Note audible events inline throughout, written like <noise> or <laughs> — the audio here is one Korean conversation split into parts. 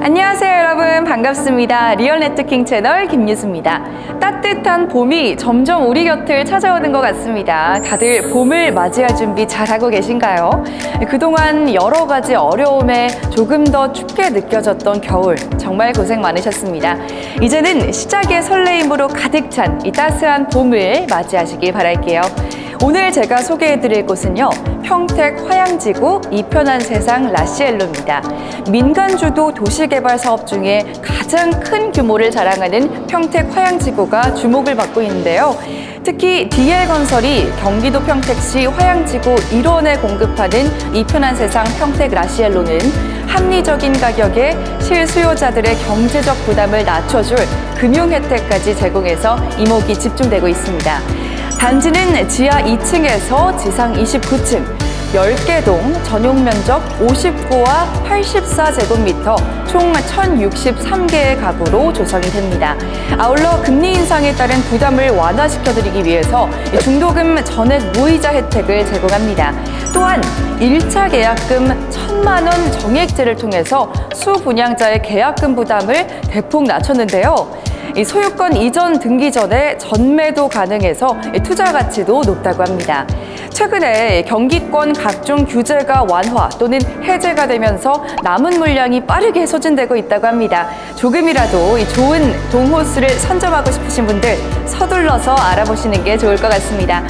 안녕하세요 여러분. 반갑습니다. 리얼 네트킹 채널 김유수입니다. 따뜻한 봄이 점점 우리 곁을 찾아오는 것 같습니다. 다들 봄을 맞이할 준비 잘하고 계신가요? 그동안 여러 가지 어려움에 조금 더 춥게 느껴졌던 겨울 정말 고생 많으셨습니다. 이제는 시작의 설레임으로 가득 찬 이 따스한 봄을 맞이하시길 바랄게요 오늘 제가 소개해드릴 곳은요 평택 화양지구 이편한 세상 라시엘로입니다. 민간 주도 도시개발 사업 중에 가장 큰 규모를 자랑하는 평택 화양지구가 주목을 받고 있는데요. 특히 DL 건설이 경기도 평택시 화양지구 1원에 공급하는 이편한 세상 평택 라시엘로는 합리적인 가격에 실수요자들의 경제적 부담을 낮춰줄 금융 혜택까지 제공해서 이목이 집중되고 있습니다. 단지는 지하 2층에서 지상 29층, 10개 동 전용 면적 59와 84제곱미터 총 1063개의 가구로 조성이 됩니다. 아울러 금리 인상에 따른 부담을 완화시켜드리기 위해서 중도금 전액 무이자 혜택을 제공합니다. 또한 1차 계약금 1천만 원 정액제를 통해서 수분양자의 계약금 부담을 대폭 낮췄는데요. 이 소유권 이전 등기 전에 전매도 가능해서 투자 가치도 높다고 합니다. 최근에 경기권 각종 규제가 완화 또는 해제가 되면서 남은 물량이 빠르게 소진되고 있다고 합니다. 조금이라도 이 좋은 동호수를 선점하고 싶으신 분들 서둘러서 알아보시는 게 좋을 것 같습니다.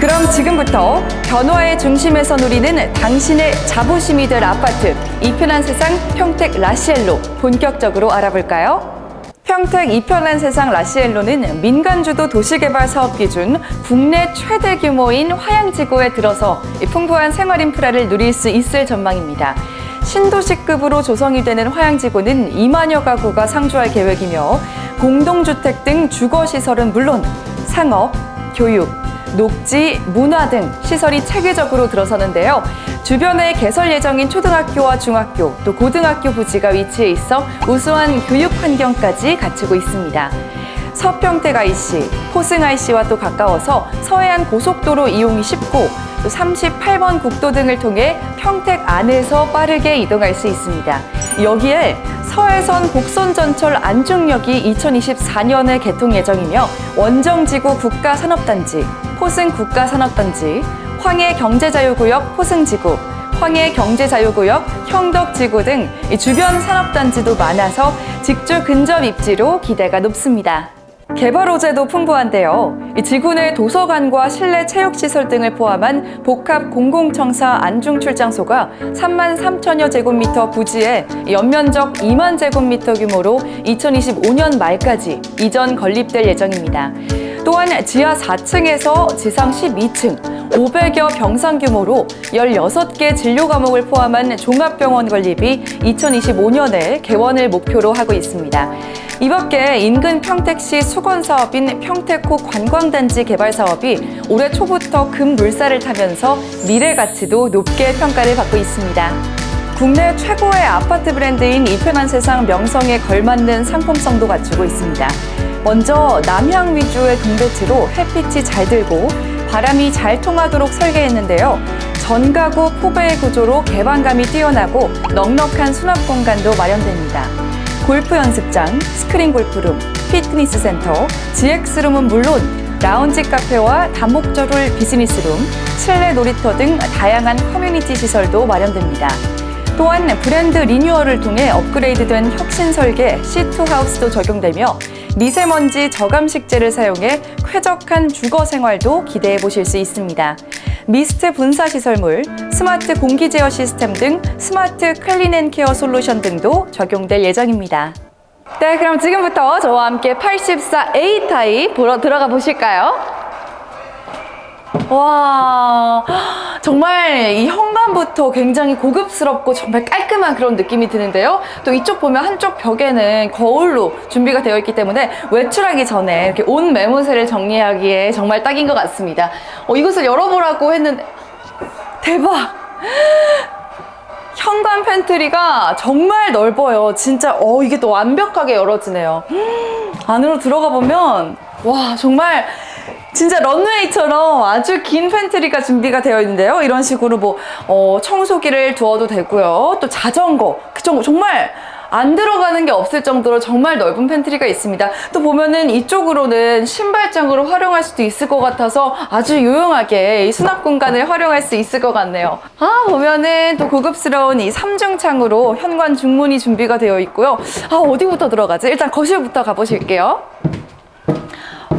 그럼 지금부터 변화의 중심에서 누리는 당신의 자부심이 될 아파트 이 편한 세상 평택 라시엘로 본격적으로 알아볼까요? 평택 이편한 세상 라시엘로는 민간주도 도시개발 사업 기준 국내 최대 규모인 화양지구에 들어서 이 풍부한 생활 인프라를 누릴 수 있을 전망입니다. 신도시급으로 조성이 되는 화양지구는 2만여 가구가 상주할 계획이며 공동주택 등 주거시설은 물론 상업, 교육, 녹지, 문화 등 시설이 체계적으로 들어서는데요. 주변에 개설 예정인 초등학교와 중학교, 또 고등학교 부지가 위치해 있어 우수한 교육 환경까지 갖추고 있습니다. 서평택 IC, 포승 IC와 또 가까워서 서해안 고속도로 이용이 쉽고 또 38번 국도 등을 통해 평택 안에서 빠르게 이동할 수 있습니다. 여기에 서해선 복선전철 안중역이 2024년에 개통 예정이며 원정지구 국가산업단지, 포승 국가산업단지, 황해 경제자유구역 포승지구, 황해 경제자유구역 형덕지구 등 주변 산업단지도 많아서 직주 근접 입지로 기대가 높습니다. 개발 호재도 풍부한데요. 이 지구 내 도서관과 실내 체육시설 등을 포함한 복합 공공청사 안중출장소가 3만 3천여 제곱미터 부지에 연면적 2만 제곱미터 규모로 2025년 말까지 이전 건립될 예정입니다. 또한 지하 4층에서 지상 12층, 500여 병상 규모로 16개 진료 과목을 포함한 종합병원 건립이 2025년에 개원을 목표로 하고 있습니다. 이 밖에 인근 평택시 수건 사업인 평택호 관광단지 개발 사업이 올해 초부터 금물살을 타면서 미래 가치도 높게 평가를 받고 있습니다. 국내 최고의 아파트 브랜드인 이편한 세상 명성에 걸맞는 상품성도 갖추고 있습니다. 먼저 남향 위주의 등배치로 햇빛이 잘 들고 바람이 잘 통하도록 설계했는데요. 전가구 포배의 구조로 개방감이 뛰어나고 넉넉한 수납 공간도 마련됩니다. 골프 연습장, 스크린 골프룸, 피트니스 센터, GX룸은 물론 라운지 카페와 다목적을 비즈니스룸, 실내 놀이터 등 다양한 커뮤니티 시설도 마련됩니다. 또한 브랜드 리뉴얼을 통해 업그레이드된 혁신 설계 C2 하우스도 적용되며 미세먼지 저감 식재를 사용해 쾌적한 주거 생활도 기대해 보실 수 있습니다. 미스트 분사 시설물, 스마트 공기 제어 시스템 등 스마트 클린 앤 케어 솔루션 등도 적용될 예정입니다. 네, 그럼 지금부터 저와 함께 84A 타입 보러 들어가 보실까요? 와, 정말 이 현관부터 굉장히 고급스럽고 정말 깔끔한 그런 느낌이 드는데요. 또 이쪽 보면 한쪽 벽에는 거울로 준비가 되어 있기 때문에 외출하기 전에 이렇게 옷 매무새를 정리하기에 정말 딱인 것 같습니다. 어, 이것을 열어보라고 했는데, 대박! 현관 팬트리가 정말 넓어요. 진짜, 어, 이게 또 완벽하게 열어지네요. 안으로 들어가 보면, 와, 정말 진짜 런웨이처럼 아주 긴 팬트리가 준비가 되어 있는데요. 이런 식으로 뭐 어, 청소기를 두어도 되고요. 또 자전거, 그 정- 정말 안 들어가는 게 없을 정도로 정말 넓은 팬트리가 있습니다. 또 보면은 이쪽으로는 신발장으로 활용할 수도 있을 것 같아서 아주 유용하게 이 수납 공간을 활용할 수 있을 것 같네요. 아, 보면은 또 고급스러운 이 삼중창으로 현관 중문이 준비가 되어 있고요. 아, 어디부터 들어가지? 일단 거실부터 가보실게요.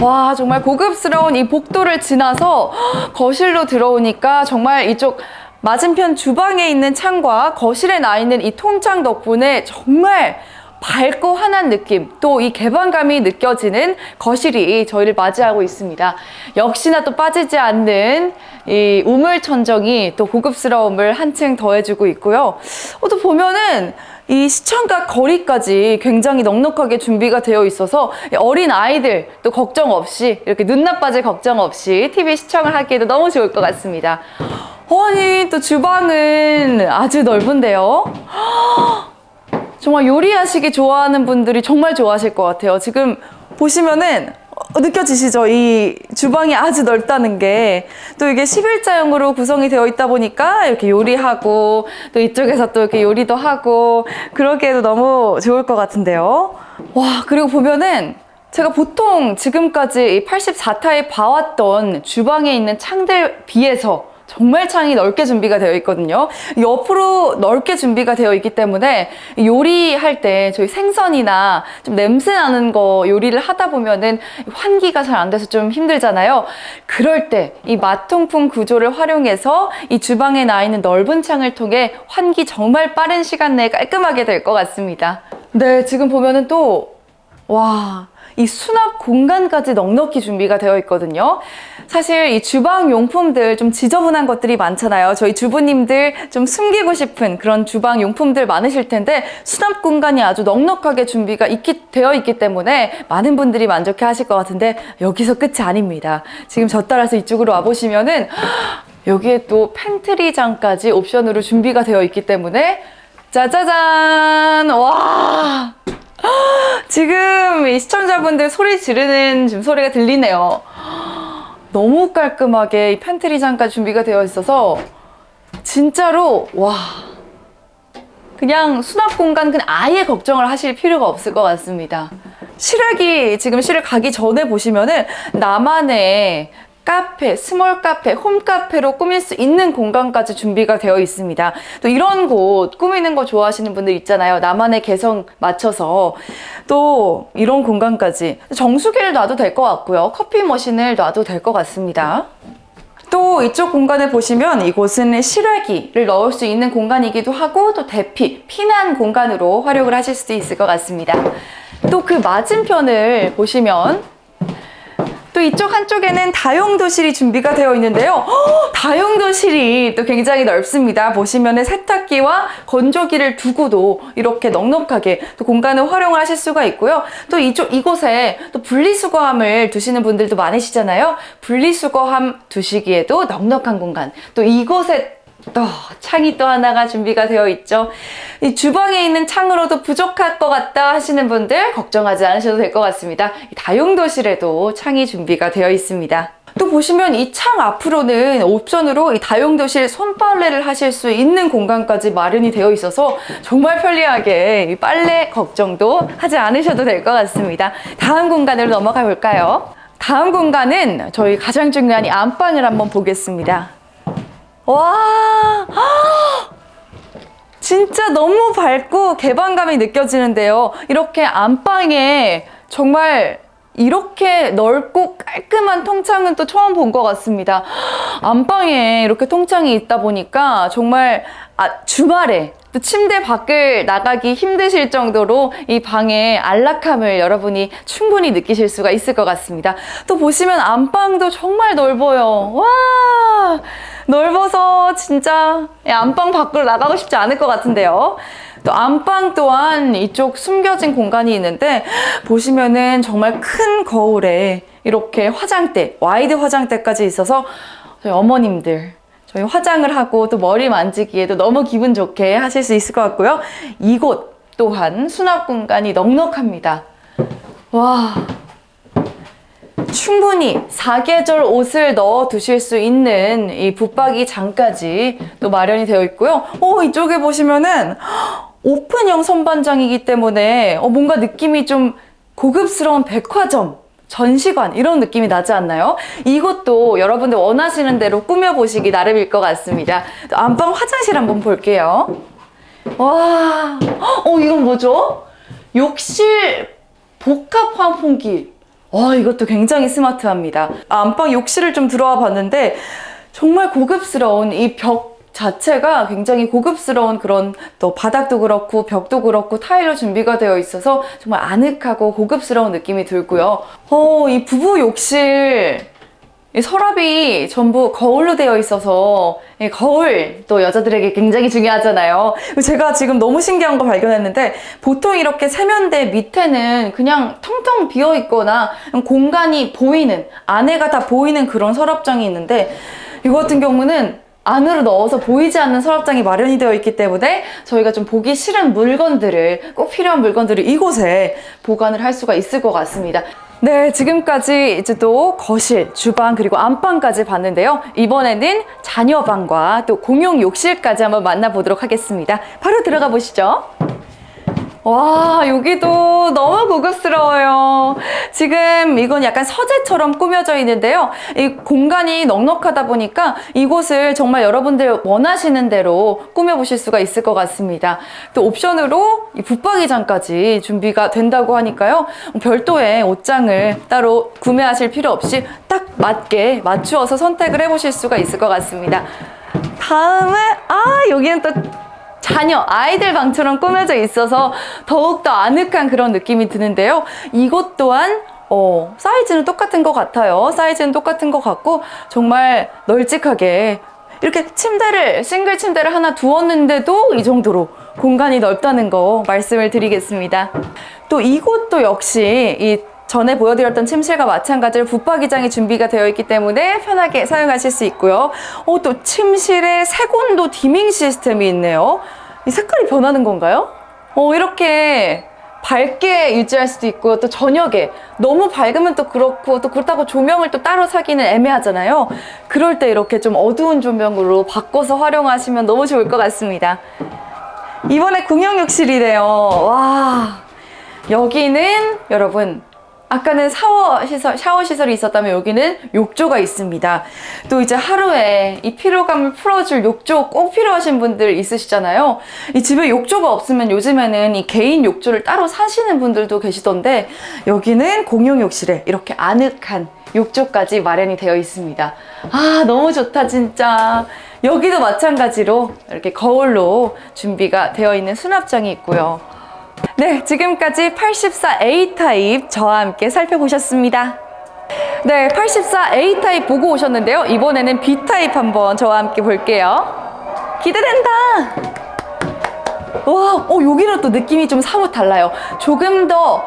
와 정말 고급스러운 이 복도를 지나서 거실로 들어오니까 정말 이쪽 맞은편 주방에 있는 창과 거실에 나 있는 이 통창 덕분에 정말 밝고 환한 느낌 또 이 개방감이 느껴지는 거실이 저희를 맞이하고 있습니다. 역시나 또 빠지지 않는 이 우물 천정이 또 고급스러움을 한층 더해주고 있고요. 어, 또 보면은 이 시청각 거리까지 굉장히 넉넉하게 준비가 되어 있어서 어린 아이들 또 걱정 없이 이렇게 눈 나 빠질 걱정 없이 TV 시청을 하기에도 너무 좋을 것 같습니다. 아니 또 주방은 아주 넓은데요. 정말 요리하시기 좋아하는 분들이 정말 좋아하실 것 같아요. 지금 보시면은 어, 느껴지시죠? 이 주방이 아주 넓다는 게. 또 이게 11자형으로 구성이 되어 있다 보니까 이렇게 요리하고 또 이쪽에서 또 이렇게 요리도 하고 그러기에도 너무 좋을 것 같은데요. 와, 그리고 보면은 제가 보통 지금까지 이 84타에 봐왔던 주방에 있는 창들 비해서 정말 창이 넓게 준비가 되어 있거든요. 옆으로 넓게 준비가 되어 있기 때문에 요리할 때 저희 생선이나 좀 냄새 나는 거 요리를 하다 보면은 환기가 잘 안 돼서 좀 힘들잖아요. 그럴 때 이 마통풍 구조를 활용해서 이 주방에 나 있는 넓은 창을 통해 환기 정말 빠른 시간 내에 깔끔하게 될 것 같습니다. 네, 지금 보면은 또 와, 이 수납 공간까지 넉넉히 준비가 되어 있거든요. 사실 이 주방 용품들 좀 지저분한 것들이 많잖아요. 저희 주부님들 좀 숨기고 싶은 그런 주방 용품들 많으실 텐데 수납 공간이 아주 넉넉하게 준비가 있기, 되어 있기 때문에 많은 분들이 만족해 하실 것 같은데 여기서 끝이 아닙니다. 지금 저 따라서 이쪽으로 와보시면은 <gasps> 여기에 또 팬트리장까지 옵션으로 준비가 되어 있기 때문에 짜자잔! 와! 지금 이 시청자분들 소리 지르는 지금 소리가 들리네요. 너무 깔끔하게 이 팬트리장까지 준비가 되어 있어서 진짜로 와 그냥 수납 공간 그냥 아예 걱정을 하실 필요가 없을 것 같습니다. 실외기 지금 실을 가기 전에 보시면은 나만의 카페, 스몰 카페, 홈 카페로 꾸밀 수 있는 공간까지 준비가 되어 있습니다. 또 이런 곳 꾸미는 거 좋아하시는 분들 있잖아요. 나만의 개성 맞춰서 또 이런 공간까지 정수기를 놔도 될 것 같고요. 커피 머신을 놔도 될 것 같습니다. 또 이쪽 공간을 보시면 이곳은 실외기를 넣을 수 있는 공간이기도 하고 또 대피, 피난 공간으로 활용을 하실 수도 있을 것 같습니다. 또 그 맞은편을 보시면 또 이쪽 한쪽에는 다용도실이 준비가 되어 있는데요. 허, 다용도실이 또 굉장히 넓습니다. 보시면은 세탁기와 건조기를 두고도 이렇게 넉넉하게 또 공간을 활용을 하실 수가 있고요. 또 이쪽 이곳에 또 분리수거함을 두시는 분들도 많으시잖아요. 분리수거함 두시기에도 넉넉한 공간. 또 이곳에 또 창이 또 하나가 준비가 되어 있죠. 이 주방에 있는 창으로도 부족할 것 같다 하시는 분들 걱정하지 않으셔도 될 것 같습니다. 이 다용도실에도 창이 준비가 되어 있습니다. 또 보시면 이 창 앞으로는 옵션으로 이 다용도실 손빨래를 하실 수 있는 공간까지 마련이 되어 있어서 정말 편리하게 이 빨래 걱정도 하지 않으셔도 될 것 같습니다. 다음 공간으로 넘어가 볼까요? 다음 공간은 저희 가장 중요한 이 안방을 한번 보겠습니다. 와, 진짜 너무 밝고 개방감이 느껴지는데요. 이렇게 안방에 정말 이렇게 넓고 깔끔한 통창은 또 처음 본 것 같습니다. 안방에 이렇게 통창이 있다 보니까 정말 아, 주말에 또 침대 밖을 나가기 힘드실 정도로 이 방의 안락함을 여러분이 충분히 느끼실 수가 있을 것 같습니다. 또 보시면 안방도 정말 넓어요. 와! 넓어서 진짜 안방 밖으로 나가고 싶지 않을 것 같은데요. 또 안방 또한 이쪽 숨겨진 공간이 있는데 보시면은 정말 큰 거울에 이렇게 화장대, 와이드 화장대까지 있어서 저희 어머님들 저희 화장을 하고 또 머리 만지기에도 너무 기분 좋게 하실 수 있을 것 같고요. 이곳 또한 수납 공간이 넉넉합니다. 와. 충분히 사계절 옷을 넣어 두실 수 있는 이 붙박이 장까지 또 마련이 되어 있고요. 오, 이쪽에 보시면은 오픈형 선반장이기 때문에 어, 뭔가 느낌이 좀 고급스러운 백화점, 전시관 이런 느낌이 나지 않나요? 이것도 여러분들 원하시는 대로 꾸며보시기 나름일 것 같습니다. 또 안방 화장실 한번 볼게요. 와, 어, 이건 뭐죠? 욕실 복합 환풍기. 와, 이것도 굉장히 스마트합니다. 아, 안방 욕실을 좀 들어와 봤는데, 정말 고급스러운 이벽 자체가 굉장히 고급스러운 그런 또 바닥도 그렇고 벽도 그렇고 타일로 준비가 되어 있어서 정말 아늑하고 고급스러운 느낌이 들고요. 어, 이 부부 욕실 이 서랍이 전부 거울로 되어 있어서 이 거울 또 여자들에게 굉장히 중요하잖아요. 제가 지금 너무 신기한 거 발견했는데 보통 이렇게 세면대 밑에는 그냥 텅텅 비어 있거나 공간이 보이는 안에가 다 보이는 그런 서랍장이 있는데 이거 같은 경우는 안으로 넣어서 보이지 않는 서랍장이 마련이 되어 있기 때문에 저희가 좀 보기 싫은 물건들을 꼭 필요한 물건들을 이곳에 보관을 할 수가 있을 것 같습니다. 네, 지금까지 이제 또 거실, 주방, 그리고 안방까지 봤는데요. 이번에는 자녀방과 또 공용 욕실까지 한번 만나보도록 하겠습니다. 바로 들어가 보시죠. 와, 여기도 너무 고급스러워요. 지금 이건 약간 서재처럼 꾸며져 있는데요. 이 공간이 넉넉하다 보니까 이곳을 정말 여러분들 원하시는 대로 꾸며 보실 수가 있을 것 같습니다. 또 옵션으로 이 붙박이장까지 준비가 된다고 하니까요. 별도의 옷장을 따로 구매하실 필요 없이 딱 맞게 맞추어서 선택을 해 보실 수가 있을 것 같습니다. 다음은, 아, 여기는 또 자녀, 아이들 방처럼 꾸며져 있어서 더욱더 아늑한 그런 느낌이 드는데요. 이것 또한 어, 사이즈는 똑같은 것 같아요. 사이즈는 똑같은 것 같고 정말 널찍하게 이렇게 침대를 싱글 침대를 하나 두었는데도 이 정도로 공간이 넓다는 거 말씀을 드리겠습니다. 또 이곳도 역시 이 전에 보여드렸던 침실과 마찬가지로 붙박이장이 준비가 되어 있기 때문에 편하게 사용하실 수 있고요. 어, 또 침실에 색온도 디밍 시스템이 있네요. 이 색깔이 변하는 건가요? 어, 이렇게 밝게 유지할 수도 있고요. 또 저녁에 너무 밝으면 또 그렇고 또 그렇다고 조명을 또 따로 사기는 애매하잖아요. 그럴 때 이렇게 좀 어두운 조명으로 바꿔서 활용하시면 너무 좋을 것 같습니다. 이번에 공용 욕실이래요. 와. 여기는 여러분 아까는 샤워 시설, 샤워 시설이 있었다면 여기는 욕조가 있습니다. 또 이제 하루에 이 피로감을 풀어줄 욕조 꼭 필요하신 분들 있으시잖아요. 이 집에 욕조가 없으면 요즘에는 이 개인 욕조를 따로 사시는 분들도 계시던데 여기는 공용 욕실에 이렇게 아늑한 욕조까지 마련이 되어 있습니다. 아, 너무 좋다, 진짜. 여기도 마찬가지로 이렇게 거울로 준비가 되어 있는 수납장이 있고요. 네, 지금까지 84A 타입 저와 함께 살펴보셨습니다. 네, 84A 타입 보고 오셨는데요. 이번에는 B 타입 한번 저와 함께 볼게요. 기대된다! 와, 어, 여기는 또 느낌이 좀 사뭇 달라요. 조금 더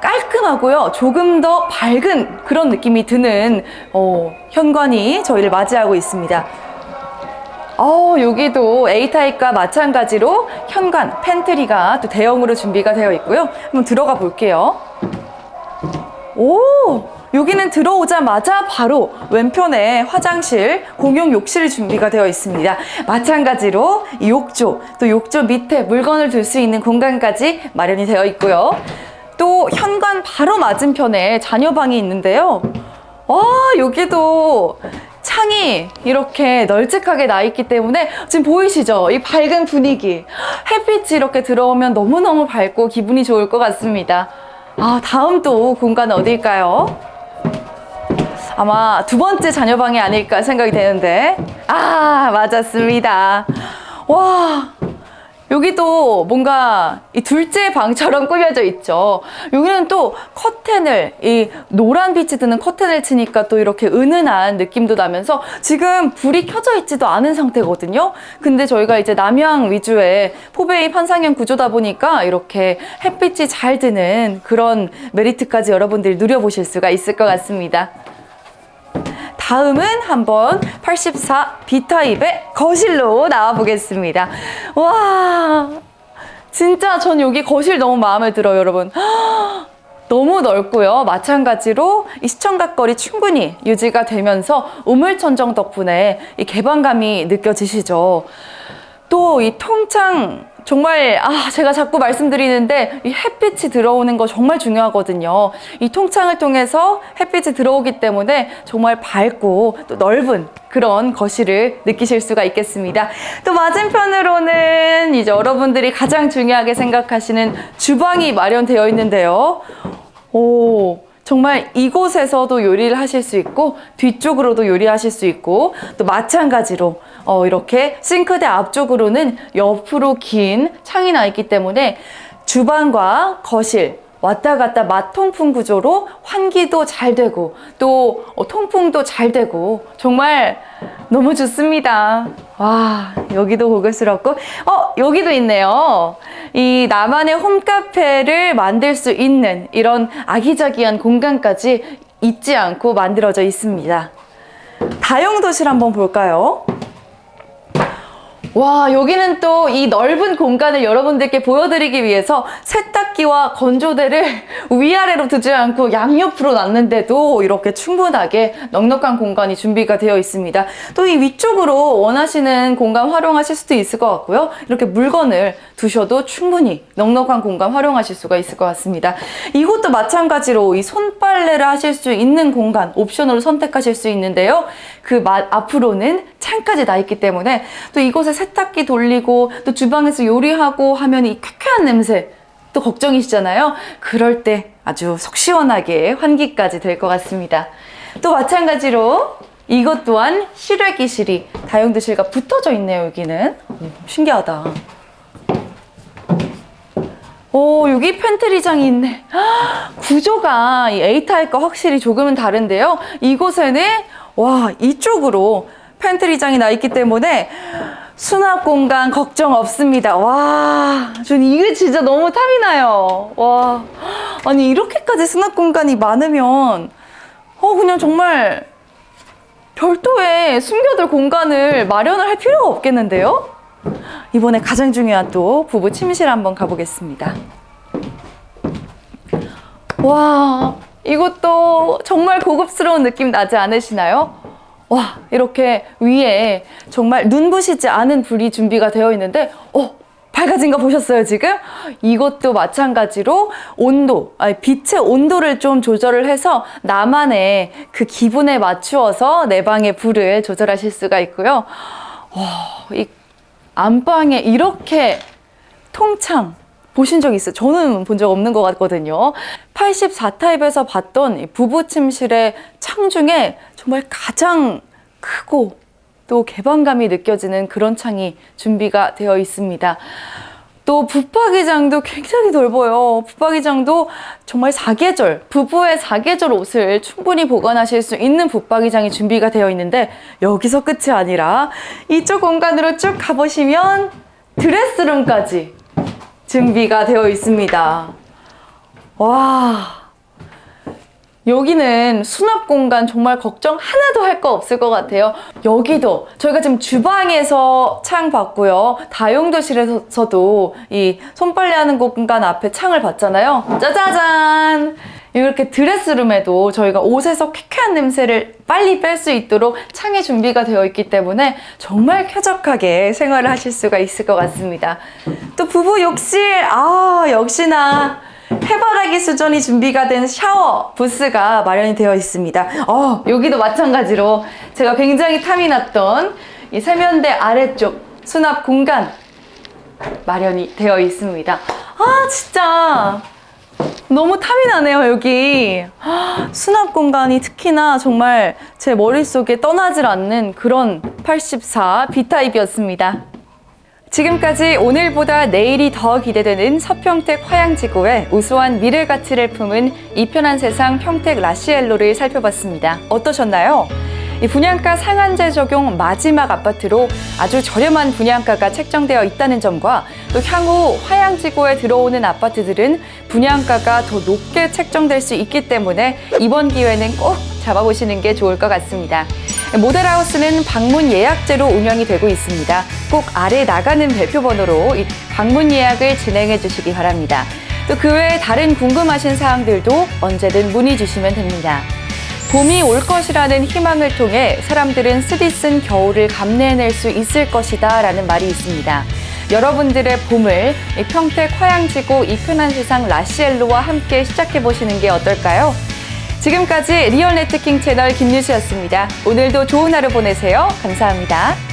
깔끔하고요. 조금 더 밝은 그런 느낌이 드는 어, 현관이 저희를 맞이하고 있습니다. 어, 여기도 A타입과 마찬가지로 현관, 팬트리가 또 대형으로 준비가 되어 있고요. 한번 들어가 볼게요. 오! 여기는 들어오자마자 바로 왼편에 화장실, 공용 욕실 준비가 되어 있습니다. 마찬가지로 이 욕조, 또 욕조 밑에 물건을 둘 수 있는 공간까지 마련이 되어 있고요. 또 현관 바로 맞은편에 자녀방이 있는데요. 와, 여기도 창이 이렇게 널찍하게 나 있기 때문에 지금 보이시죠? 이 밝은 분위기. 햇빛이 이렇게 들어오면 너무너무 밝고 기분이 좋을 것 같습니다. 아, 다음 또 공간은 어딜까요? 아마 두 번째 자녀방이 아닐까 생각이 되는데. 아, 맞았습니다. 와, 여기도 뭔가 이 둘째 방처럼 꾸며져 있죠. 여기는 또 커튼을, 이 노란 빛이 드는 커튼을 치니까 또 이렇게 은은한 느낌도 나면서 지금 불이 켜져 있지도 않은 상태거든요. 근데 저희가 이제 남향 위주의 포베이 판상형 구조다 보니까 이렇게 햇빛이 잘 드는 그런 메리트까지 여러분들이 누려보실 수가 있을 것 같습니다. 다음은 한번 84 B타입의 거실로 나와 보겠습니다. 와, 진짜 전 여기 거실 너무 마음에 들어요, 여러분. <gasps> 너무 넓고요. 마찬가지로 이 시청각거리 충분히 유지가 되면서 우물천정 덕분에 이 개방감이 느껴지시죠. 또 이 통창 정말 아 제가 자꾸 말씀드리는데 이 햇빛이 들어오는 거 정말 중요하거든요. 이 통창을 통해서 햇빛이 들어오기 때문에 정말 밝고 또 넓은 그런 거실을 느끼실 수가 있겠습니다. 또 맞은편으로는 이제 여러분들이 가장 중요하게 생각하시는 주방이 마련되어 있는데요. 오, 정말 이곳에서도 요리를 하실 수 있고 뒤쪽으로도 요리하실 수 있고 또 마찬가지로 어, 이렇게 싱크대 앞쪽으로는 옆으로 긴 창이 나 있기 때문에 주방과 거실 왔다 갔다 맞통풍 구조로 환기도 잘 되고 또 어, 통풍도 잘 되고 정말 너무 좋습니다. 와 여기도 고급스럽고 어 여기도 있네요. 이 나만의 홈카페를 만들 수 있는 이런 아기자기한 공간까지 잊지 않고 만들어져 있습니다. 다용 도실 한번 볼까요? 와, 여기는 또 이 넓은 공간을 여러분들께 보여드리기 위해서 세탁기와 건조대를 <laughs> 위아래로 두지 않고 양옆으로 놨는데도 이렇게 충분하게 넉넉한 공간이 준비가 되어 있습니다. 또 이 위쪽으로 원하시는 공간 활용하실 수도 있을 것 같고요. 이렇게 물건을 두셔도 충분히 넉넉한 공간 활용하실 수가 있을 것 같습니다. 이곳도 마찬가지로 이 손빨래를 하실 수 있는 공간 옵션으로 선택하실 수 있는데요. 그 마- 앞으로는 창까지 나 있기 때문에 또 이곳에 세탁기 돌리고 또 주방에서 요리하고 하면 이 쾌쾌한 냄새 또 걱정이시잖아요. 그럴 때 아주 속 시원하게 환기까지 될 것 같습니다. 또 마찬가지로 이것 또한 실외기실이 다용도실과 붙어져 있네요, 여기는. 음, 신기하다. 오, 여기 팬트리장이 있네. 헉, 구조가 이 A타입과 확실히 조금은 다른데요. 이곳에는, 와, 이쪽으로 팬트리장이 나 있기 때문에 수납 공간 걱정 없습니다. 와, 전 이게 진짜 너무 탐이 나요. 와, 아니, 이렇게까지 수납 공간이 많으면, 어, 그냥 정말 별도의 숨겨둘 공간을 마련을 할 필요가 없겠는데요? 이번에 가장 중요한 또 부부 침실 한번 가보겠습니다. 와, 이것도 정말 고급스러운 느낌 나지 않으시나요? 와, 이렇게 위에 정말 눈부시지 않은 불이 준비가 되어 있는데, 어, 밝아진 거 보셨어요, 지금? 이것도 마찬가지로 온도, 아니, 빛의 온도를 좀 조절을 해서 나만의 그 기분에 맞추어서 내 방의 불을 조절하실 수가 있고요. 와, 이 안방에 이렇게 통창 보신 적 있어요? 저는 본 적 없는 것 같거든요. 84타입에서 봤던 이 부부 침실의 창 중에 정말 가장 크고 또 개방감이 느껴지는 그런 창이 준비가 되어 있습니다. 또 붙박이장도 굉장히 넓어요. 붙박이장도 정말 사계절, 부부의 사계절 옷을 충분히 보관하실 수 있는 붙박이장이 준비가 되어 있는데 여기서 끝이 아니라 이쪽 공간으로 쭉 가보시면 드레스룸까지 준비가 되어 있습니다. 와. 여기는 수납 공간 정말 걱정 하나도 할 거 없을 것 같아요. 여기도 저희가 지금 주방에서 창 봤고요. 다용도실에서도 이 손빨래하는 공간 앞에 창을 봤잖아요. 짜자잔! 이렇게 드레스룸에도 저희가 옷에서 쾌쾌한 냄새를 빨리 뺄 수 있도록 창이 준비가 되어 있기 때문에 정말 쾌적하게 생활을 하실 수가 있을 것 같습니다. 또 부부 욕실, 아, 역시나 해바라기 수전이 준비가 된 샤워 부스가 마련이 되어 있습니다. 어, 여기도 마찬가지로 제가 굉장히 탐이 났던 이 세면대 아래쪽 수납 공간 마련이 되어 있습니다. 아, 진짜 너무 탐이 나네요, 여기. 아, 수납 공간이 특히나 정말 제 머릿속에 떠나질 않는 그런 84 B타입이었습니다. 지금까지 오늘보다 내일이 더 기대되는 서평택 화양지구의 우수한 미래 가치를 품은 이 편한 세상 평택 라시엘로를 살펴봤습니다. 어떠셨나요? 이 분양가 상한제 적용 마지막 아파트로 아주 저렴한 분양가가 책정되어 있다는 점과 또 향후 화양지구에 들어오는 아파트들은 분양가가 더 높게 책정될 수 있기 때문에 이번 기회는 꼭 잡아보시는 게 좋을 것 같습니다. 모델하우스는 방문 예약제로 운영이 되고 있습니다. 꼭 아래 나가는 별표 번호로 이 방문 예약을 진행해 주시기 바랍니다. 또 그 외에 다른 궁금하신 사항들도 언제든 문의 주시면 됩니다. 봄이 올 것이라는 희망을 통해 사람들은 쓰디쓴 겨울을 감내해낼 수 있을 것이다 라는 말이 있습니다. 여러분들의 봄을 이 평택 화양지구 이편한 세상 라시엘로와 함께 시작해 보시는 게 어떨까요? 지금까지 리얼 네트킹 채널 김유수였습니다. 오늘도 좋은 하루 보내세요. 감사합니다.